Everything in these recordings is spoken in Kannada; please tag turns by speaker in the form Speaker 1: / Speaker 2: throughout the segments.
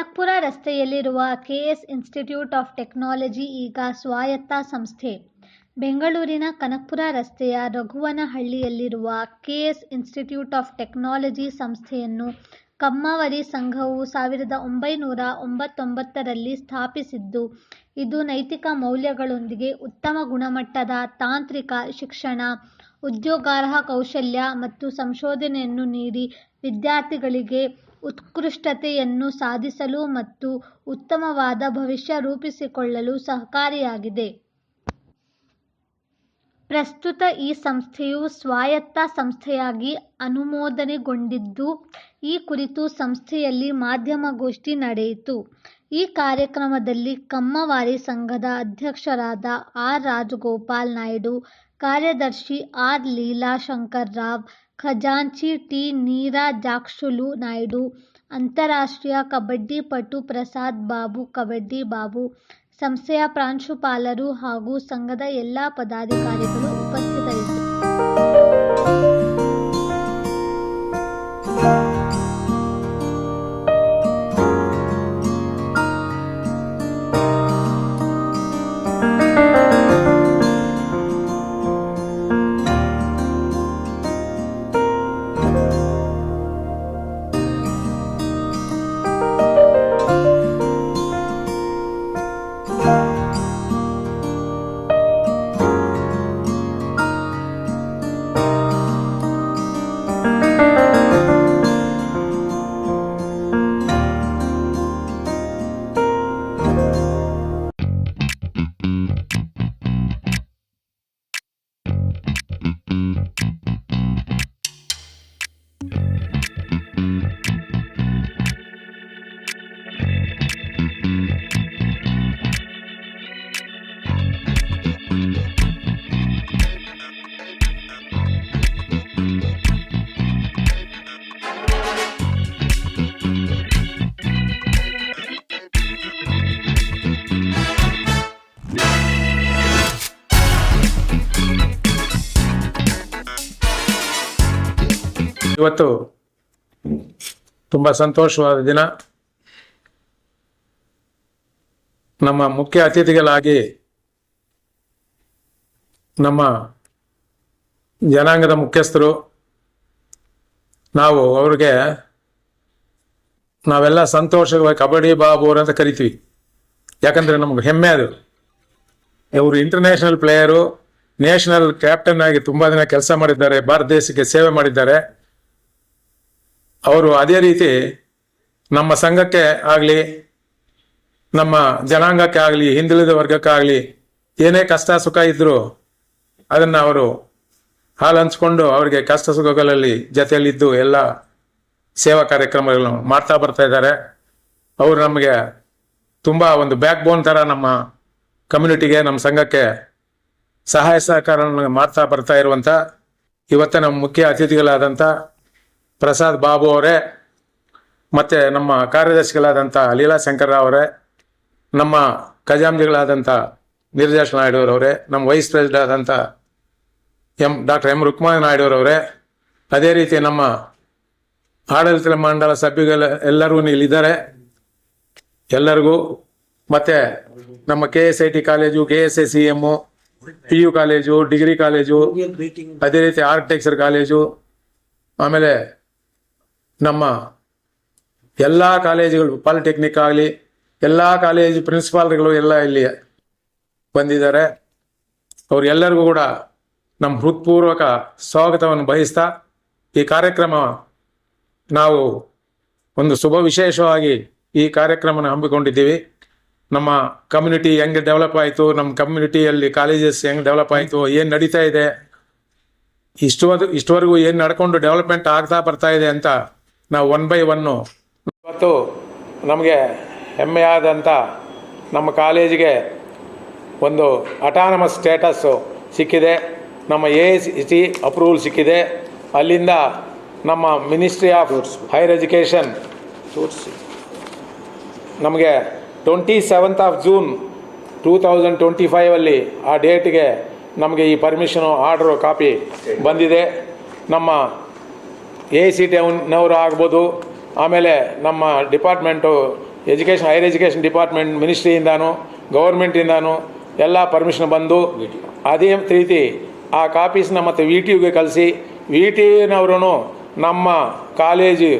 Speaker 1: ಕನಕಪುರ ರಸ್ತೆಯಲ್ಲಿರುವ ಕೆಎಸ್ ಇನ್ಸ್ಟಿಟ್ಯೂಟ್ ಆಫ್ ಟೆಕ್ನಾಲಜಿ ಈಗ ಸ್ವಾಯತ್ತ ಸಂಸ್ಥೆ. ಬೆಂಗಳೂರಿನ ಕನಕಪುರ ರಸ್ತೆಯ ರಘುವನಹಳ್ಳಿಯಲ್ಲಿರುವ ಕೆಎಸ್ ಇನ್ಸ್ಟಿಟ್ಯೂಟ್ ಆಫ್ ಟೆಕ್ನಾಲಜಿ ಸಂಸ್ಥೆಯನ್ನು ಕಮ್ಮಾವರಿ ಸಂಘವು ಸಾವಿರದ ಒಂಬೈನೂರ ಒಂಬತ್ತೊಂಬತ್ತರಲ್ಲಿ ಸ್ಥಾಪಿಸಿದ್ದು, ಇದು ನೈತಿಕ ಮೌಲ್ಯಗಳೊಂದಿಗೆ ಉತ್ತಮ ಗುಣಮಟ್ಟದ ತಾಂತ್ರಿಕ ಶಿಕ್ಷಣ, ಉದ್ಯೋಗಾರ್ಹ ಕೌಶಲ್ಯ ಮತ್ತು ಸಂಶೋಧನೆಯನ್ನು ನೀಡಿ ವಿದ್ಯಾರ್ಥಿಗಳಿಗೆ ಉತ್ಕೃಷ್ಟತೆಯನ್ನು ಸಾಧಿಸಲು ಮತ್ತು ಉತ್ತಮವಾದ ಭವಿಷ್ಯ ರೂಪಿಸಿಕೊಳ್ಳಲು ಸಹಕಾರಿಯಾಗಿದೆ. ಪ್ರಸ್ತುತ ಈ ಸಂಸ್ಥೆಯು ಸ್ವಾಯತ್ತ ಸಂಸ್ಥೆಯಾಗಿ ಅನುಮೋದನೆಗೊಂಡಿದ್ದು, ಈ ಕುರಿತು ಸಂಸ್ಥೆಯಲ್ಲಿ ಮಾಧ್ಯಮಗೋಷ್ಠಿ ನಡೆಯಿತು. ಈ ಕಾರ್ಯಕ್ರಮದಲ್ಲಿ ಕಮ್ಮವಾರಿ ಸಂಘದ ಅಧ್ಯಕ್ಷರಾದ ಆರ್. ರಾಜಗೋಪಾಲ್ ನಾಯ್ಡು, ಕಾರ್ಯದರ್ಶಿ ಆರ್. ಲೀಲಾಶಂಕರ್ ರಾವ್, ಖಜಾಂಚಿ ಟಿ. ನೀರಜಾಕ್ಷುಲು ನಾಯ್ಡು, ಅಂತಾರಾಷ್ಟ್ರೀಯ ಕಬಡ್ಡಿ ಪಟು ಪ್ರಸಾದ್ ಬಾಬು ಕಬಡ್ಡಿ ಬಾಬು, ಸಂಸ್ಥೆಯ ಪ್ರಾಂಶುಪಾಲರು ಹಾಗೂ ಸಂಘದ ಎಲ್ಲ ಪದಾಧಿಕಾರಿಗಳು ಉಪಸ್ಥಿತರಿದ್ದರು.
Speaker 2: ಇವತ್ತು ತುಂಬ ಸಂತೋಷವಾದ ದಿನ. ನಮ್ಮ ಮುಖ್ಯ ಅತಿಥಿಗಳಾಗಿ ನಮ್ಮ ಜನಾಂಗದ ಮುಖ್ಯಸ್ಥರು, ನಾವು ಅವ್ರಿಗೆ ನಾವೆಲ್ಲ ಸಂತೋಷವಾಗಿ ಕಬಡ್ಡಿ, ಬಾಬು ಅವ್ರು ಅಂತ ಕರಿತೀವಿ. ಯಾಕಂದರೆ ನಮ್ಗೆ ಹೆಮ್ಮೆ ಅದು. ಇವರು ಇಂಟರ್ನ್ಯಾಷನಲ್ ಪ್ಲೇಯರು ನ್ಯಾಷನಲ್ ಕ್ಯಾಪ್ಟನ್ ಆಗಿ ತುಂಬ ದಿನ ಕೆಲಸ ಮಾಡಿದ್ದಾರೆ, ಭಾರತ ದೇಶಕ್ಕೆ ಸೇವೆ ಮಾಡಿದ್ದಾರೆ. ಅವರು ಅದೇ ರೀತಿ ನಮ್ಮ ಸಂಘಕ್ಕೆ ಆಗಲಿ, ನಮ್ಮ ಜನಾಂಗಕ್ಕೆ ಆಗಲಿ, ಹಿಂದುಳಿದ ವರ್ಗಕ್ಕಾಗಲಿ ಏನೇ ಕಷ್ಟ ಸುಖ ಇದ್ದರೂ ಅದನ್ನು ಅವರು ಹಾಲು ಹಂಚ್ಕೊಂಡು ಅವರಿಗೆ ಕಷ್ಟ ಸುಖಗಳಲ್ಲಿ ಜೊತೆಯಲ್ಲಿದ್ದು ಎಲ್ಲ ಸೇವಾ ಕಾರ್ಯಕ್ರಮಗಳನ್ನು ಮಾಡ್ತಾ ಬರ್ತಾ ಇದ್ದಾರೆ. ಅವರು ನಮಗೆ ತುಂಬ ಒಂದು ಬ್ಯಾಕ್ ಬೋನ್ ಥರ ನಮ್ಮ ಕಮ್ಯುನಿಟಿಗೆ ನಮ್ಮ ಸಂಘಕ್ಕೆ ಸಹಾಯ ಸಹಕಾರ ಮಾಡ್ತಾ ಬರ್ತಾ ಇರುವಂಥ ಇವತ್ತು ನಮ್ಮ ಮುಖ್ಯ ಅತಿಥಿಗಳಾದಂಥ ಪ್ರಸಾದ್ ಬಾಬು ಅವರೇ, ಮತ್ತು ನಮ್ಮ ಕಾರ್ಯದರ್ಶಿಗಳಾದಂಥ ಲೀಲಾ ಶಂಕರ ರಾವ್ ಅವರೇ, ನಮ್ಮ ಖಜಾಂಜಿಗಳಾದಂಥ ನಿರ್ದೇಶ ಅವರವರೇ ನಮ್ಮ ವೈಸ್ ಪ್ರೆಸಿಡೆಂಟ್ ಆದಂಥ ಎಂ, ಡಾಕ್ಟರ್ ಎಂ ರುಕ್ಮಾನ್ ಅವರವರೇ ಅದೇ ರೀತಿ ನಮ್ಮ ಆಡಳಿತ ಮಂಡಲ ಸಭ್ಯಗಳ ಎಲ್ಲರೂ ಇಲ್ಲಿದ್ದಾರೆ. ಎಲ್ಲರಿಗೂ, ಮತ್ತು ನಮ್ಮ K S I T college K S I C M P U college, degree college, ಅದೇ ರೀತಿ ಆರ್ಕಿಟೆಕ್ಚರ್ ಕಾಲೇಜು, ಆಮೇಲೆ ನಮ್ಮ ಎಲ್ಲ ಕಾಲೇಜುಗಳು, ಪಾಲಿಟೆಕ್ನಿಕ್ ಆಗಲಿ, ಎಲ್ಲ ಕಾಲೇಜು ಪ್ರಿನ್ಸಿಪಾಲ್ಗಳು ಎಲ್ಲ ಇಲ್ಲಿ ಬಂದಿದ್ದಾರೆ. ಅವರೆಲ್ಲರಿಗೂ ಕೂಡ ನಮ್ಮ ಹೃತ್ಪೂರ್ವಕ ಸ್ವಾಗತವನ್ನು ಬಯಸ್ತಾ ಈ ಕಾರ್ಯಕ್ರಮ ನಾವು ಒಂದು ಶುಭ ವಿಶೇಷವಾಗಿ ಈ ಕಾರ್ಯಕ್ರಮನ ಹಮ್ಮಿಕೊಂಡಿದ್ದೀವಿ. ನಮ್ಮ ಕಮ್ಯುನಿಟಿ ಹೆಂಗೆ ಡೆವಲಪ್ ಆಯಿತು ನಮ್ಮ ಕಮ್ಯುನಿಟಿಯಲ್ಲಿ ಕಾಲೇಜಸ್ ಹೆಂಗೆ ಡೆವಲಪ್ ಆಯಿತು, ಏನು ನಡೀತಾ ಇದೆ, ಇಷ್ಟುವರೆಗೂ, ಇಷ್ಟವರೆಗೂ ಏನು ನಡ್ಕೊಂಡು ಡೆವಲಪ್ಮೆಂಟ್ ಆಗ್ತಾ ಬರ್ತಾ ಇದೆ ಅಂತ ನಾವು ಒನ್ ಬೈ ಒನ್ನು ಇವತ್ತು ನಮಗೆ ಹೆಮ್ಮೆಯಾದಂಥ ನಮ್ಮ ಕಾಲೇಜಿಗೆ ಒಂದು ಅಟಾನಮಸ್ ಸ್ಟೇಟಸ್ಸು ಸಿಕ್ಕಿದೆ. ನಮ್ಮ ಎ ಸಿ ಅಪ್ರೂವಲ್ ಸಿಕ್ಕಿದೆ. ಅಲ್ಲಿಂದ ನಮ್ಮ ಮಿನಿಸ್ಟ್ರಿ ಆಫ್ ಹೈಯರ್ ಎಜುಕೇಷನ್ ನಮಗೆ twenty seventh of June two thousand twenty ಫೈವಲ್ಲಿ ಆ ಡೇಟ್ಗೆ ನಮಗೆ ಈ ಪರ್ಮಿಷನು ಆರ್ಡ್ರು ಕಾಪಿ ಬಂದಿದೆ. ನಮ್ಮ ಎ ಸಿ ಟಿ ಅವನವರು ಆಗ್ಬೋದು, ಆಮೇಲೆ ನಮ್ಮ department, education, higher education department ಮಿನಿಸ್ಟ್ರಿಯಿಂದಾನು, ಗೌರ್ಮೆಂಟಿಂದಾನು ಎಲ್ಲ ಪರ್ಮಿಷನ್ ಬಂದು ಅದೇ ರೀತಿ ಆ ಕಾಪೀಸ್ನ ಮತ್ತು ವಿ ಟಿ ಯುಗೆ ಕಲಿಸಿ ವಿ ಟಿ ಯುನವರು ನಮ್ಮ ಕಾಲೇಜು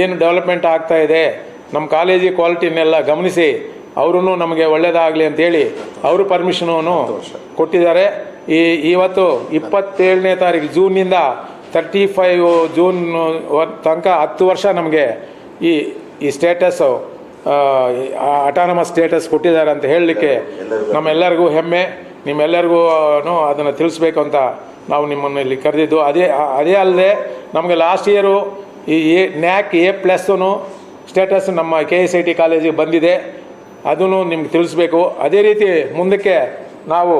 Speaker 2: ಏನು ಡೆವಲಪ್ಮೆಂಟ್ ಆಗ್ತಾ ಇದೆ, ನಮ್ಮ ಕಾಲೇಜಿ ಕ್ವಾಲಿಟಿನೆಲ್ಲ ಗಮನಿಸಿ ಅವರು ನಮಗೆ ಒಳ್ಳೆಯದಾಗಲಿ ಅಂತೇಳಿ ಅವರು ಪರ್ಮಿಷನೂ ಕೊಟ್ಟಿದ್ದಾರೆ. ಈ ಇವತ್ತು ಇಪ್ಪತ್ತೇಳನೇ ತಾರೀಕು, ಜೂನ್ನಿಂದ ತರ್ಟಿ ಫೈವ್ ಜೂನ್ ತನಕ ಹತ್ತು ವರ್ಷ ನಮಗೆ ಈ ಈ ಸ್ಟೇಟಸ್ಸು ಅಟಾನಮಸ್ ಸ್ಟೇಟಸ್ ಕೊಟ್ಟಿದ್ದಾರೆ ಅಂತ ಹೇಳಲಿಕ್ಕೆ ನಮ್ಮೆಲ್ಲರಿಗೂ ಹೆಮ್ಮೆ. ನಿಮ್ಮೆಲ್ಲರಿಗೂ ಅದನ್ನು ತಿಳಿಸ್ಬೇಕು ಅಂತ ನಾವು ನಿಮ್ಮನ್ನು ಇಲ್ಲಿ ಕರೆದಿದ್ದು. ಅದೇ ಅದೇ ಅಲ್ಲದೆ ನಮಗೆ ಲಾಸ್ಟ್ ಇಯರು ಈ a NAAC A plus status ನಮ್ಮ ಕೆ ಎಸ್ ಐ ಟಿ ಕಾಲೇಜಿಗೆ ಬಂದಿದೆ. ಅದನ್ನು ನಿಮ್ಗೆ ತಿಳಿಸ್ಬೇಕು. ಅದೇ ರೀತಿ ಮುಂದಕ್ಕೆ ನಾವು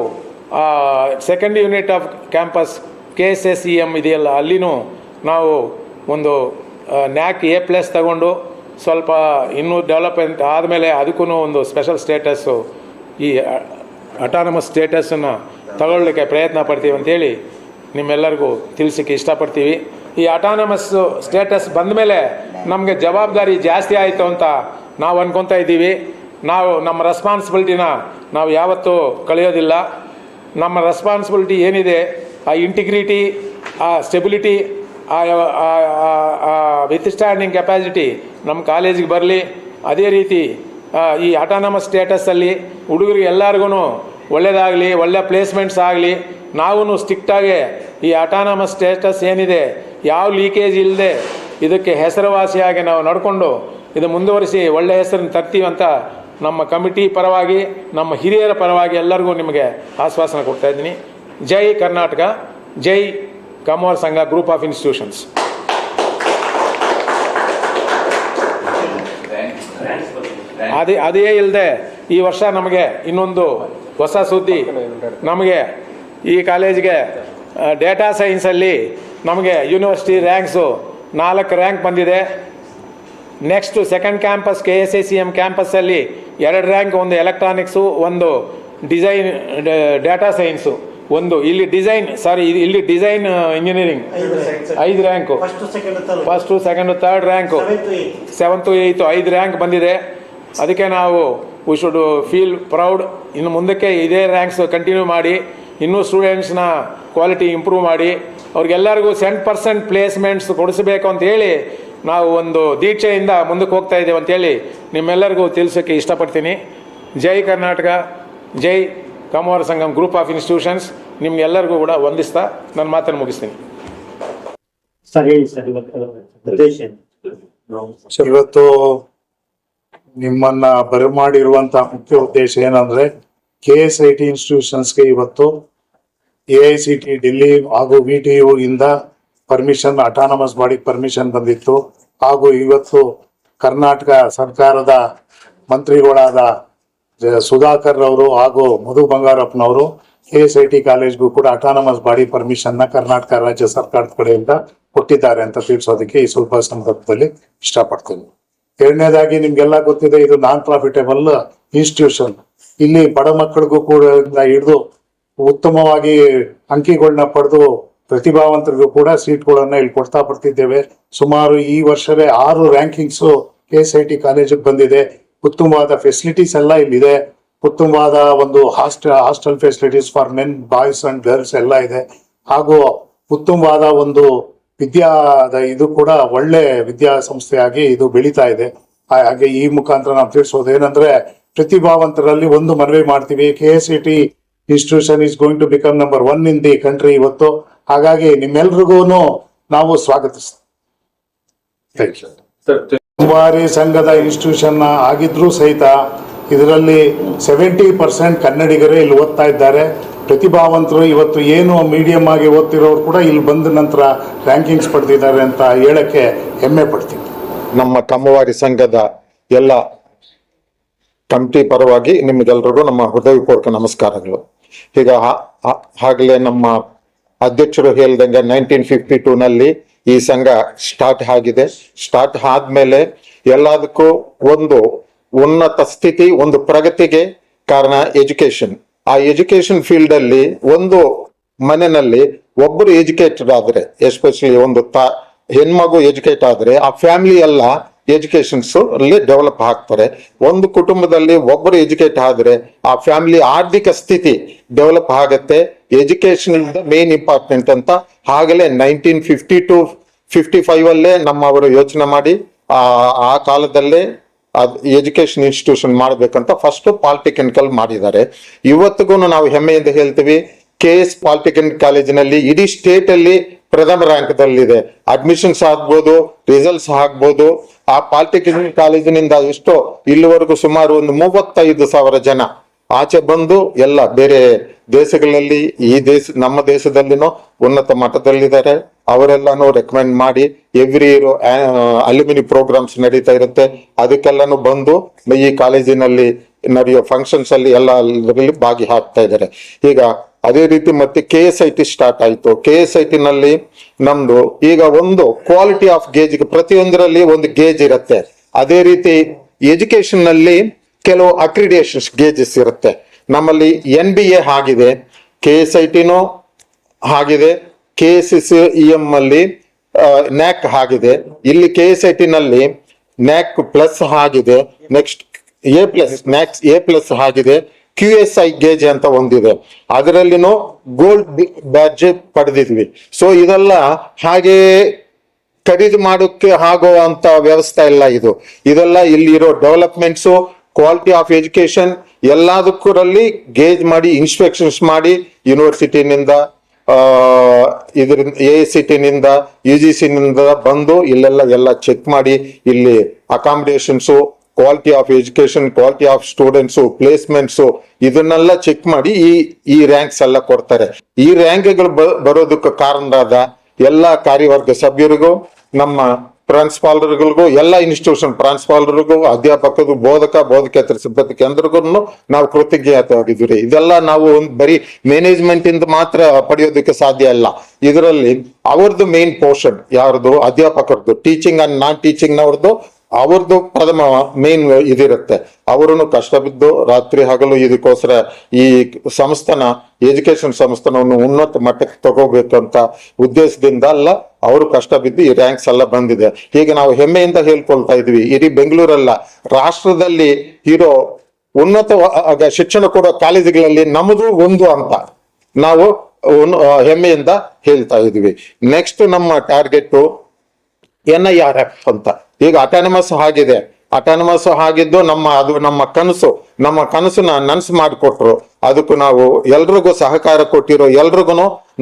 Speaker 2: second unit of campus K S S E M ಇದೆಯಲ್ಲ, ಅಲ್ಲಿನೂ ನಾವು ಒಂದು ನ್ಯಾಕ್ ಎ ಪ್ಲಸ್ ತಗೊಂಡು ಸ್ವಲ್ಪ ಇನ್ನೂ ಡೆವಲಪ್ಮೆಂಟ್ ಆದಮೇಲೆ ಅದಕ್ಕೂ ಒಂದು ಸ್ಪೆಷಲ್ ಸ್ಟೇಟಸ್ಸು, ಈ ಅಟಾನಮಸ್ ಸ್ಟೇಟಸನ್ನು ತಗೊಳ್ಳಿಕ್ಕೆ ಪ್ರಯತ್ನ ಪಡ್ತೀವಿ ಅಂತೇಳಿ ನಿಮ್ಮೆಲ್ಲರಿಗೂ ತಿಳಿಸೋಕ್ಕೆ ಇಷ್ಟಪಡ್ತೀವಿ. ಈ ಅಟಾನಮಸ್ ಸ್ಟೇಟಸ್ ಬಂದ ಮೇಲೆ ನಮಗೆ ಜವಾಬ್ದಾರಿ ಜಾಸ್ತಿ ಆಯಿತು ಅಂತ ನಾವು ಅನ್ಕೊತಾ ಇದ್ದೀವಿ. ನಾವು, ನಮ್ಮ ರೆಸ್ಪಾನ್ಸಿಬಿಲಿಟಿನ ನಾವು ಯಾವತ್ತೂ ಕಳೆಯೋದಿಲ್ಲ. ನಮ್ಮ ರೆಸ್ಪಾನ್ಸಿಬಿಲಿಟಿ ಏನಿದೆ? ಆ ಇಂಟಿಗ್ರಿಟಿ ಆ ಸ್ಟೆಬಿಲಿಟಿ ಆ ವಿತ್ಸ್ಟ್ಯಾಂಡಿಂಗ್ ಕೆಪಾಸಿಟಿ ನಮ್ಮ ಕಾಲೇಜಿಗೆ ಬರಲಿ. ಅದೇ ರೀತಿ ಈ ಆಟಾನಮಸ್ ಸ್ಟೇಟಸಲ್ಲಿ ಹುಡುಗರಿಗೆ ಎಲ್ಲರಿಗೂ ಒಳ್ಳೆಯದಾಗಲಿ ಒಳ್ಳೆ ಪ್ಲೇಸ್ಮೆಂಟ್ಸ್ ಆಗಲಿ ನಾವೂ ಸ್ಟಿಕ್ಟಾಗೆ ಈ ಆಟಾನಮಸ್ ಸ್ಟೇಟಸ್ ಏನಿದೆ, ಯಾವ ಲೀಕೇಜ್ ಇಲ್ಲದೆ ಇದಕ್ಕೆ ಹೆಸರುವಾಸಿಯಾಗಿ ನಾವು ನಡ್ಕೊಂಡು ಇದು ಮುಂದುವರಿಸಿ ಒಳ್ಳೆ ಹೆಸರನ್ನು ಅಂತ ನಮ್ಮ ಕಮಿಟಿ ಪರವಾಗಿ, ನಮ್ಮ ಹಿರಿಯರ ಪರವಾಗಿ ಎಲ್ಲರಿಗೂ ನಿಮಗೆ ಆಶ್ವಾಸನೆ ಕೊಡ್ತಾ ಇದ್ದೀನಿ. ಜೈ ಕರ್ನಾಟಕ, ಜೈ ಕಮೋರ್ ಸಂಘ ಗ್ರೂಪ್ ಆಫ್ ಇನ್ಸ್ಟಿಟ್ಯೂಷನ್ಸ್. ಅದೇ ಅದೇ ಇಲ್ಲದೆ ಈ ವರ್ಷ ನಮಗೆ ಇನ್ನೊಂದು ಹೊಸ ಸುದ್ದಿ. ನಮಗೆ ಈ ಕಾಲೇಜಿಗೆ ಡೇಟಾ ಸೈನ್ಸಲ್ಲಿ ನಮಗೆ ಯೂನಿವರ್ಸಿಟಿ ರ್ಯಾಂಕ್ಸು ನಾಲ್ಕು ರ್ಯಾಂಕ್ ಬಂದಿದೆ. Next second campus K S I C M ಕ್ಯಾಂಪಸ್ಸಲ್ಲಿ ಎರಡು ರ್ಯಾಂಕ್ ಒಂದು ಎಲೆಕ್ಟ್ರಾನಿಕ್ಸು ಒಂದು ಡಿಸೈನ್ ಡೇಟಾ ಸೈನ್ಸು ಒಂದು ಇಲ್ಲಿ ಡಿಸೈನ್ ಸಾರಿ ಇಲ್ಲಿ ಡಿಸೈನ್ ಇಂಜಿನಿಯರಿಂಗ್ ಐದು rank
Speaker 3: first second
Speaker 2: third rank
Speaker 3: seventh eighth
Speaker 2: seventh eighth ಐದು ರ್ಯಾಂಕ್ ಬಂದಿದೆ. ಅದಕ್ಕೆ ನಾವು ವಿ ಶುಡ್ ಫೀಲ್ ಪ್ರೌಡ್ ಇನ್ನು ಮುಂದಕ್ಕೆ ಇದೇ ರ್ಯಾಂಕ್ಸ್ ಕಂಟಿನ್ಯೂ ಮಾಡಿ ಇನ್ನೂ ಸ್ಟೂಡೆಂಟ್ಸ್ನ ಕ್ವಾಲಿಟಿ ಇಂಪ್ರೂವ್ ಮಾಡಿ ಅವ್ರಿಗೆಲ್ಲರಿಗೂ ಸೆಂಟ್ ಪರ್ಸೆಂಟ್ ಪ್ಲೇಸ್ಮೆಂಟ್ಸ್ ಕೊಡಿಸಬೇಕು ಅಂತ ಹೇಳಿ ನಾವು ಒಂದು ದೀಕ್ಷೆಯಿಂದ ಮುಂದಕ್ಕೆ ಹೋಗ್ತಾ ಇದ್ದೇವೆ ಅಂತೇಳಿ ನಿಮ್ಮೆಲ್ಲರಿಗೂ ತಿಳಿಸೋಕ್ಕೆ ಇಷ್ಟಪಡ್ತೀನಿ. ಜೈ ಕರ್ನಾಟಕ ಜೈ ಕಮೋರ ಸಂಗಮ್ ಗ್ರೂಪ್ ಆಫ್ ಇನ್ಸ್ಟಿಟ್ಯೂಷನ್ಸ್ ನಿಮ್ಗೆಲ್ಲರಿಗೂ ಕೂಡ ವಂದಿಸ್ತಾ ನನ್ನ ಮಾತನ್ನು ಮುಗಿಸ್ತೀನಿ
Speaker 3: ಸರ್ ಹೇಳಿ ಸರ್ ಇವತ್ತು?
Speaker 4: ಇವತ್ತು ನಿಮ್ಮನ್ನ ಬರಮಾಡಿರುವಂತಹ ಮುಖ್ಯ ಉದ್ದೇಶ ಏನಂದ್ರೆ ಕೆ ಎಸ್ ಐ ಟಿ ಇನ್ಸ್ಟಿಟ್ಯೂಷನ್ಸ್ಗೆ ಇವತ್ತು A I C T Delhi ಹಾಗೂ ವಿ ಟಿ ಯು ಇಂದ ಪರ್ಮಿಷನ್ ಅಟಾನಮಸ್ ಬಾಡಿ ಪರ್ಮಿಷನ್ ಬಂದಿತ್ತು ಹಾಗೂ ಇವತ್ತು ಕರ್ನಾಟಕ ಸರ್ಕಾರದ ಮಂತ್ರಿಗಳಾದ ಸುಧಾಕರ್ ಅವರು ಹಾಗೂ ಮಧು ಬಂಗಾರಪ್ಪನವರು ಕೆ ಎಸ್ ಐ ಟಿ ಕಾಲೇಜ್ಗೂ ಕೂಡ ಅಟಾನಮಸ್ ಬಾಡಿ ಪರ್ಮಿಷನ್ನ ಕರ್ನಾಟಕ ರಾಜ್ಯ ಸರ್ಕಾರದ ಕಡೆಯಿಂದ ಕೊಟ್ಟಿದ್ದಾರೆ ಅಂತ ತಿಳಿಸೋದಕ್ಕೆ ಈ ಸ್ವಲ್ಪ ಸಂದರ್ಭದಲ್ಲಿ ಇಷ್ಟಪಡ್ತೀನಿ. ಎರಡನೇದಾಗಿ ನಿಮ್ಗೆಲ್ಲ ಗೊತ್ತಿದೆ, ಇದು ನಾನ್ ಪ್ರಾಫಿಟೇಬಲ್ ಇನ್ಸ್ಟಿಟ್ಯೂಷನ್ ಇಲ್ಲಿ ಬಡ ಮಕ್ಕಳಿಗೂ ಕೂಡ ಹಿಡಿದು ಉತ್ತಮವಾಗಿ ಅಂಕಿಗಳನ್ನ ಪಡೆದು ಪ್ರತಿಭಾವಂತರಿಗೂ ಕೂಡ ಸೀಟ್ಗಳನ್ನ ಇಲ್ಲಿ ಕೊಡ್ತಾ ಬರ್ತಿದ್ದೇವೆ. ಸುಮಾರು ಈ ವರ್ಷವೇ ಆರು rankings K S I T ಕಾಲೇಜಿಗೆ ಬಂದಿದೆ. ಉತ್ತಮವಾದ ಫೆಸಿಲಿಟೀಸ್ ಎಲ್ಲ ಇಲ್ಲಿದೆ. ಉತ್ತಮವಾದ ಒಂದು hostel hostel facilities for men boys and girls ಎಲ್ಲ ಇದೆ. ಹಾಗೂ ಉತ್ತಮವಾದ ಒಂದು ವಿದ್ಯಾದ ಇದು ಕೂಡ ಒಳ್ಳೆ ವಿದ್ಯಾಸಂಸ್ಥೆಯಾಗಿ ಇದು ಬೆಳೀತಾ ಇದೆ. ಹಾಗೆ ಈ ಮುಖಾಂತರ ನಾವು ತಿಳಿಸೋದು ಏನಂದ್ರೆ, ಪ್ರತಿಭಾವಂತರಲ್ಲಿ ಒಂದು ಮನವಿ ಮಾಡ್ತೀವಿ. K S E T institution is going to become number one in the country ಇವತ್ತು. ಹಾಗಾಗಿ ನಿಮ್ಮೆಲ್ರಿಗೂ ನಾವು ಸ್ವಾಗತಿಸ್ತೀವಿ. ಕುಮಾರಿ ಸಂಘದ ಇನ್ಸ್ಟಿಟ್ಯೂಷನ್ ಆಗಿದ್ರೂ ಸಹಿತ ಇದರಲ್ಲಿ ಸೆವೆಂಟಿ ಪರ್ಸೆಂಟ್ ಕನ್ನಡಿಗರೇ ಇಲ್ಲಿ ಓದ್ತಾ ಇದ್ದಾರೆ. ಪ್ರತಿಭಾವಂತರು ಇವತ್ತು ಏನು ಮೀಡಿಯಂ ಆಗಿ ಓದ್ತಿರೋರು ಕೂಡ ಇಲ್ಲಿ ಬಂದ ನಂತರ ರ್ಯಾಂಕಿಂಗ್ಸ್ ಪಡೆದಿದ್ದಾರೆ ಅಂತ ಹೇಳಕ್ಕೆ ಹೆಮ್ಮೆ ಪಡ್ತೀನಿ.
Speaker 5: ನಮ್ಮ ಕಮ್ಮವಾರಿ ಸಂಘದ ಎಲ್ಲ ಕಮಿಟಿ ಪರವಾಗಿ ನಿಮಗೆಲ್ರಿಗೂ ನಮ್ಮ ಹೃದಯಪೂರ್ವಕ ನಮಸ್ಕಾರಗಳು. ಈಗ ಹಾ- ಹಾ- ಆಗ್ಲೇ ನಮ್ಮ ಅಧ್ಯಕ್ಷರು ಹೇಳ್ದಂಗೆ ನೈನ್ಟೀನ್ ಫಿಫ್ಟಿ ಟೂ ನಲ್ಲಿ ಈ ಸಂಘ ಸ್ಟಾರ್ಟ್ ಆಗಿದೆ. ಸ್ಟಾರ್ಟ್ ಆದ್ಮೇಲೆ ಎಲ್ಲದಕ್ಕೂ ಒಂದು ಉನ್ನತ ಸ್ಥಿತಿ, ಒಂದು ಪ್ರಗತಿಗೆ ಕಾರಣ ಎಜುಕೇಶನ್ ಆ ಎಜುಕೇಶನ್ ಫೀಲ್ಡ್ ಅಲ್ಲಿ ಒಂದು ಮನೆಯಲ್ಲಿ ಒಬ್ಬರು ಎಜುಕೇಟೆಡ್ ಆದ್ರೆ ಎಸ್ಪೆಷಲಿ ಒಂದು ತಾ, ಹೆಣ್ಮಗು ಎಜುಕೇಟ್ ಆದ್ರೆ, ಆ ಫ್ಯಾಮಿಲಿ ಎಲ್ಲ ಎಜುಕೇಶನ್ಸ್ ಅಲ್ಲಿ ಡೆವಲಪ್ ಆಗ್ತಾರೆ. ಒಂದು ಕುಟುಂಬದಲ್ಲಿ ಒಬ್ಬರು ಎಜುಕೇಟ್ ಆದರೆ ಆ ಫ್ಯಾಮಿಲಿ ಆರ್ಥಿಕ ಸ್ಥಿತಿ ಡೆವಲಪ್ ಆಗತ್ತೆ. ಎಜುಕೇಶನ್ ಇಂದ ಮೇನ್ ಇಂಪಾರ್ಟೆಂಟ್ ಅಂತ ಆಗಲೇ nineteen fifty to fifty five ಅಲ್ಲೇ ನಮ್ಮವರು ಯೋಚನೆ ಮಾಡಿ, ಆ ಕಾಲದಲ್ಲೇ ಎಜುಕೇಶನ್ ಇನ್ಸ್ಟಿಟ್ಯೂಷನ್ ಮಾಡಬೇಕಂತ ಫಸ್ಟ್ ಪಾಲಿಟೆಕ್ನಿಕಲ್ ಮಾಡಿದ್ದಾರೆ. ಇವತ್ತಿಗೂ ನಾವು ಹೆಮ್ಮೆಯಿಂದ ಹೇಳ್ತೀವಿ ಕೆ ಎಸ್ ಪಾಲಿಟೆಕ್ನಿಕ್ ಕಾಲೇಜಿನಲ್ಲಿ ಇಡೀ ಸ್ಟೇಟ್ ಅಲ್ಲಿ ಪ್ರಥಮ ರ್ಯಾಂಕ್ದಲ್ಲಿದೆ ಅಡ್ಮಿಷನ್ಸ್ ಆಗ್ಬೋದು ರಿಸಲ್ಟ್ಸ್ ಆಗ್ಬೋದು. ಆ ಪಾಲಿಟೆಕ್ನಿಕ್ ಕಾಲೇಜಿನಿಂದ ಎಷ್ಟೋ, ಇಲ್ಲಿವರೆಗೂ ಸುಮಾರು ಒಂದು ಮೂವತ್ತೈದು ಸಾವಿರ ಜನ ಆಚೆ ಬಂದು ಎಲ್ಲ ಬೇರೆ ದೇಶಗಳಲ್ಲಿ, ಈ ದೇಶ, ನಮ್ಮ ದೇಶದಲ್ಲಿನೂ ಉನ್ನತ ಮಟ್ಟದಲ್ಲಿದ್ದಾರೆ. ಅವರೆಲ್ಲನೂ ರೆಕಮೆಂಡ್ ಮಾಡಿ ಎವ್ರಿ ಇಯರ್ ಅಲ್ಯೂಮಿನಿ ಪ್ರೋಗ್ರಾಮ್ಸ್ ನಡೀತಾ ಇರುತ್ತೆ. ಅದಕ್ಕೆಲ್ಲಾನು ಬಂದು, ಈ ಕಾಲೇಜಿನಲ್ಲಿ ನಡೆಯೋ ಫಂಕ್ಷನ್ಸ್ ಅಲ್ಲಿ ಎಲ್ಲ ಅದರಲ್ಲಿ ಭಾಗಿ ಹಾಕ್ತಾ ಇದ್ದಾರೆ. ಈಗ ಅದೇ ರೀತಿ ಮತ್ತೆ K S I T start ಆಯಿತು. ಕೆ ಎಸ್ ಐ ಟಿ ನಲ್ಲಿ ನಮ್ದು ಈಗ ಒಂದು ಕ್ವಾಲಿಟಿ ಆಫ್ ಗೇಜ್ ಪ್ರತಿಯೊಂದರಲ್ಲಿ ಒಂದು ಗೇಜ್ ಇರುತ್ತೆ. ಅದೇ ರೀತಿ ಎಜುಕೇಶನ್ನಲ್ಲಿ ಕೆಲವು ಅಕ್ರಿಡೇಷನ್ಸ್ ಗೇಜಸ್ ಇರುತ್ತೆ. ನಮ್ಮಲ್ಲಿ ಎನ್ ಬಿ ಎ ಆಗಿದೆ ಕೆ ಎಸ್ ಐ ಟಿನೂ ಆಗಿದೆ K S S E M ಅಲ್ಲಿ ನ್ಯಾಕ್ ಆಗಿದೆ. ಇಲ್ಲಿ ಕೆ ಎಸ್ ಐ ಟಿ ನಲ್ಲಿ ನ್ಯಾಕ್ ಪ್ಲಸ್ ಆಗಿದೆ. Next A plus NAACs A plus ಆಗಿದೆ. ಕ್ಯೂ ಎಸ್ ಐ ಗೇಜ್ ಅಂತ ಒಂದಿದೆ. ಅದರಲ್ಲಿನೂ ಗೋಲ್ಡ್ ಬ್ಯಾಡ್ಜ್ ಪಡೆದಿದ್ವಿ. ಸೊ ಇದೆಲ್ಲ ಹಾಗೆ ಖರೀದಿ ಮಾಡೋಕ್ಕೆ ಆಗುವಂತ ವ್ಯವಸ್ಥೆ ಇಲ್ಲ ಇದು. ಇದೆಲ್ಲ ಇಲ್ಲಿರೋ ಡೆವಲಪ್ಮೆಂಟ್ಸು ಕ್ವಾಲಿಟಿ ಆಫ್ ಎಜುಕೇಶನ್ ಎಲ್ಲದಕ್ಕೂರಲ್ಲಿ ಗೇಜ್ ಮಾಡಿ ಇನ್ಸ್ಪೆಕ್ಷನ್ಸ್ ಮಾಡಿ ಯೂನಿವರ್ಸಿಟಿನಿಂದ ಇದರಿಂದ ಎ ಸಿಟಿನಿಂದ ಯು ಜಿ ಸಿನಿಂದ ಬಂದು ಇಲ್ಲೆಲ್ಲ ಎಲ್ಲ ಚೆಕ್ ಮಾಡಿ, ಇಲ್ಲಿ accommodations quality of education quality of students placements ಇದನ್ನೆಲ್ಲ ಚೆಕ್ ಮಾಡಿ ಈ ಈ ರ್ಯಾಂಕ್ಸ್ ಎಲ್ಲ ಕೊಡ್ತಾರೆ. ಈ ರ್ಯಾಂಕ್ಗಳು ಬರೋದಕ್ಕೆ ಕಾರಣರಾದ ಎಲ್ಲ ಕಾರ್ಯವರ್ಗ ಸಭ್ಯರಿಗೂ, ನಮ್ಮ ಪ್ರಾನ್ಸ್ಪಾಲರ್ಗಳಿಗೂ ಎಲ್ಲ ಇನ್ಸ್ಟಿಟ್ಯೂಷನ್ ಪ್ರಾನ್ಸ್ಪಾಲರ್ಗೂ ಅಧ್ಯಾಪಕರು, ಬೋಧಕ, ಬೋಧಕೇತರ ಸಿಬ್ಬಂದಿ ಕೇಂದ್ರಗೂ ನಾವು ಕೃತಜ್ಞತೆಯಾಗಿದ್ದೀವಿ ಇದೆಲ್ಲ ನಾವು ಒಂದು ಬರೀ ಮ್ಯಾನೇಜ್ಮೆಂಟ್ ಇಂದ ಮಾತ್ರ ಪಡೆಯೋದಕ್ಕೆ ಸಾಧ್ಯ ಇಲ್ಲ. ಇದರಲ್ಲಿ ಅವ್ರದ್ದು ಮೇನ್ ಪೋರ್ಷನ್ ಯಾರ್ದು? ಅಧ್ಯಾಪಕರದ್ದು. ಟೀಚಿಂಗ್ ಅಂಡ್ ನಾನ್ ಟೀಚಿಂಗ್ ನವ್ರದ್ದು ಅವ್ರದ್ದು ಪ್ರಥಮ ಮೇನ್ ಇದಿರುತ್ತೆ. ಅವರನ್ನು ಕಷ್ಟ ಬಿದ್ದು ರಾತ್ರಿ ಹಗಲು ಇದಕ್ಕೋಸ್ಕರ ಈ ಸಂಸ್ಥಾನ ಎಜುಕೇಶನ್ ಸಂಸ್ಥಾನವನ್ನು ಉನ್ನತ ಮಟ್ಟಕ್ಕೆ ತಗೋಬೇಕಂತ ಉದ್ದೇಶದಿಂದ ಅಲ್ಲ, ಅವರು ಕಷ್ಟ ಬಿದ್ದು ಈ ರ್ಯಾಂಕ್ಸ್ ಎಲ್ಲ ಬಂದಿದೆ. ಹೀಗೆ ನಾವು ಹೆಮ್ಮೆಯಿಂದ ಹೇಳ್ಕೊಳ್ತಾ ಇದ್ವಿ. ಇಡೀ ಬೆಂಗಳೂರಲ್ಲ, ರಾಷ್ಟ್ರದಲ್ಲಿ ಇರೋ ಉನ್ನತ ಶಿಕ್ಷಣ ಕೊಡೋ ಕಾಲೇಜುಗಳಲ್ಲಿ ನಮ್ಮದು ಒಂದು ಅಂತ ನಾವು ಹೆಮ್ಮೆಯಿಂದ ಹೇಳ್ತಾ ಇದ್ವಿ. ನೆಕ್ಸ್ಟ್ ನಮ್ಮ target N I R F ಅಂತ. ಈಗ ಅಟಾನಮಸ್ ಆಗಿದೆ. ಅಟಾನಮಸ್ ಆಗಿದ್ದು ನಮ್ಮ ಅದು ನಮ್ಮ ಕನಸು. ನಮ್ಮ ಕನಸನ್ನ ನನ್ಸು ಮಾಡಿಕೊಟ್ರು. ಅದಕ್ಕೂ ನಾವು ಎಲ್ರಿಗೂ ಸಹಕಾರ ಕೊಟ್ಟಿರೋ ಎಲ್ರಿಗೂ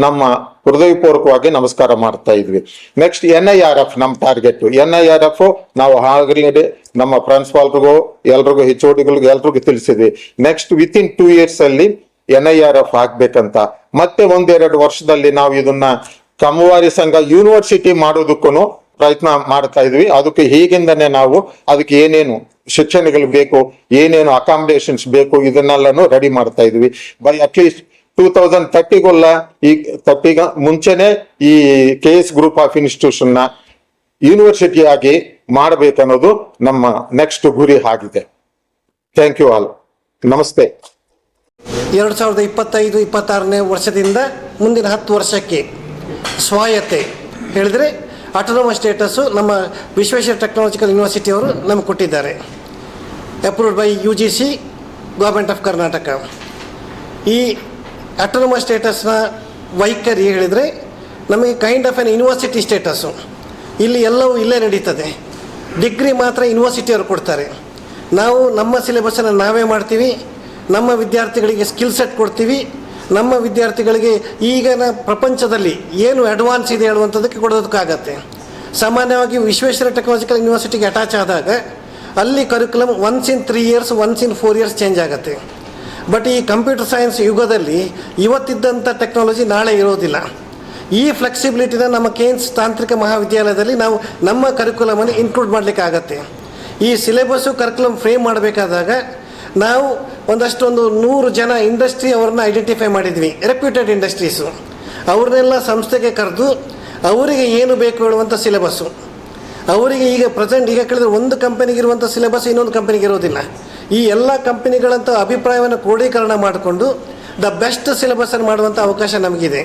Speaker 5: ನಮ್ಮ ಹೃದಯಪೂರ್ವಕವಾಗಿ ನಮಸ್ಕಾರ ಮಾಡ್ತಾ ಇದ್ವಿ. Next N I R F ನಮ್ಮ target N I R F ನಾವು ಆಗಲೇ ನಮ್ಮ ಪ್ರಿನ್ಸಿಪಾಲ್ರಿಗೂ ಎಲ್ರಿಗೂ ಹೆಚ್ ಓಡಿಗಳಿಗೂ ಎಲ್ರಿಗೂ ತಿಳಿಸಿದ್ವಿ. Next with in two years ಅಲ್ಲಿ ಎನ್ ಐ ಆರ್ ಎಫ್ ಆಗ್ಬೇಕಂತ. ಮತ್ತೆ ಒಂದೆರಡು ವರ್ಷದಲ್ಲಿ ನಾವು ಇದನ್ನ ಕಮವಾರಿ ಸಂಘ ಯೂನಿವರ್ಸಿಟಿ ಮಾಡೋದಕ್ಕೂ ಪ್ರಯತ್ನ ಮಾಡ್ತಾ ಇದ್ವಿ. ಅದಕ್ಕೆ ಹೀಗಿಂದನೇ ನಾವು ಅದಕ್ಕೆ ಏನೇನು ಶಿಕ್ಷಣಗಳು ಬೇಕು, ಏನೇನು ಅಕಾಮಡೇಷನ್ಸ್ ಬೇಕು ಇದನ್ನೆಲ್ಲಾನು ರೆಡಿ ಮಾಡ್ತಾ ಇದ್ವಿ. By at least two thousand ತರ್ಟಿಗೊಲ್ಲ ಈ ತರ್ಟಿಗ ಮುಂಚೆನೆ ಈ ಕೆ ಎಸ್ ಗ್ರೂಪ್ ಆಫ್ ಇನ್ಸ್ಟಿಟ್ಯೂಷನ್ನ ಯೂನಿವರ್ಸಿಟಿ ಆಗಿ ಮಾಡಬೇಕನ್ನೋದು ನಮ್ಮ ನೆಕ್ಸ್ಟ್ ಗುರಿ ಆಗಿದೆ. ಥ್ಯಾಂಕ್ ಯು ಆಲ್ ನಮಸ್ತೆ.
Speaker 6: ಎರಡು ಸಾವಿರದ ಇಪ್ಪತ್ತೈದು, ಇಪ್ಪತ್ತಾರನೇ ವರ್ಷದಿಂದ ಮುಂದಿನ ಹತ್ತು ವರ್ಷಕ್ಕೆ ಸ್ವಾಯತ್ತೆ. ಹೇಳಿದರೆ ಆಟೋನಮಸ್ ಸ್ಟೇಟಸ್ಸು ನಮ್ಮ ವಿಶ್ವೇಶ್ವರ ಟೆಕ್ನಾಲಜಿಕಲ್ ಯೂನಿವರ್ಸಿಟಿಯವರು ನಮಗೆ ಕೊಟ್ಟಿದ್ದಾರೆ. Approved by U G C government of Karnataka ಈ ಆಟೋನಮಸ್ ಸ್ಟೇಟಸ್ನ ವೈಖರಿ ಹೇಳಿದರೆ ನಮಗೆ kind of an university status ಇಲ್ಲಿ ಎಲ್ಲವೂ ಇಲ್ಲೇ ನಡೀತದೆ. ಡಿಗ್ರಿ ಮಾತ್ರ ಯೂನಿವರ್ಸಿಟಿಯವರು ಕೊಡ್ತಾರೆ. ನಾವು ನಮ್ಮ ಸಿಲೆಬಸ್ಸನ್ನು ನಾವೇ ಮಾಡ್ತೀವಿ. ನಮ್ಮ ವಿದ್ಯಾರ್ಥಿಗಳಿಗೆ ಸ್ಕಿಲ್ ಸೆಟ್ ಕೊಡ್ತೀವಿ. ನಮ್ಮ ವಿದ್ಯಾರ್ಥಿಗಳಿಗೆ ಈಗಿನ ಪ್ರಪಂಚದಲ್ಲಿ ಏನು ಅಡ್ವಾನ್ಸ್ ಇದೆ ಹೇಳುವಂಥದ್ದಕ್ಕೆ ಕೊಡೋದಕ್ಕಾಗತ್ತೆ. ಸಾಮಾನ್ಯವಾಗಿ ವಿಶ್ವೇಶ್ವರ ಟೆಕ್ನಾಲಜಿಕಲ್ ಯೂನಿವರ್ಸಿಟಿಗೆ ಅಟ್ಯಾಚ್ ಆದಾಗ ಅಲ್ಲಿ curriculum once in three years once in four years change ಆಗುತ್ತೆ. ಬಟ್ ಈ ಕಂಪ್ಯೂಟರ್ ಸೈನ್ಸ್ ಯುಗದಲ್ಲಿ ಇವತ್ತಿದ್ದಂಥ ಟೆಕ್ನಾಲಜಿ ನಾಳೆ ಇರೋದಿಲ್ಲ. ಈ ಫ್ಲೆಕ್ಸಿಬಿಲಿಟಿನ ನಮ್ಮ ಕೇನ್ಸ್ ತಾಂತ್ರಿಕ ಮಹಾವಿದ್ಯಾಲಯದಲ್ಲಿ ನಾವು ನಮ್ಮ ಕರಿಕ್ಯುಲಮನ್ನು ಇನ್ಕ್ಲೂಡ್ ಮಾಡಲಿಕ್ಕಾಗತ್ತೆ. ಈ ಸಿಲೆಬಸ್ಸು ಕರಿಕ್ಯುಲಮ್ ಫ್ರೇಮ್ ಮಾಡಬೇಕಾದಾಗ ನಾವು ಒಂದಷ್ಟೊಂದು ನೂರು ಜನ ಇಂಡಸ್ಟ್ರಿ ಅವ್ರನ್ನ ಐಡೆಂಟಿಫೈ ಮಾಡಿದ್ವಿ. ರೆಪ್ಯೂಟೆಡ್ ಇಂಡಸ್ಟ್ರೀಸು ಅವ್ರನ್ನೆಲ್ಲ ಸಂಸ್ಥೆಗೆ ಕರೆದು ಅವರಿಗೆ ಏನು ಬೇಕು ಹೇಳುವಂಥ ಸಿಲೆಬಸ್ಸು ಅವರಿಗೆ ಈಗ ಪ್ರೆಸೆಂಟ್ ಈಗ ಕೇಳಿದ್ರೆ ಒಂದು ಕಂಪನಿಗಿರುವಂಥ ಸಿಲೆಬಸ್ ಇನ್ನೊಂದು ಕಂಪನಿಗೆ ಇರೋದಿಲ್ಲ. ಈ ಎಲ್ಲ ಕಂಪನಿಗಳಂಥ ಅಭಿಪ್ರಾಯವನ್ನು ಕ್ರೋಢೀಕರಣ ಮಾಡಿಕೊಂಡು ದ ಬೆಸ್ಟ್ ಸಿಲೆಬಸ್ಸನ್ನು ಮಾಡುವಂಥ ಅವಕಾಶ ನಮಗಿದೆ.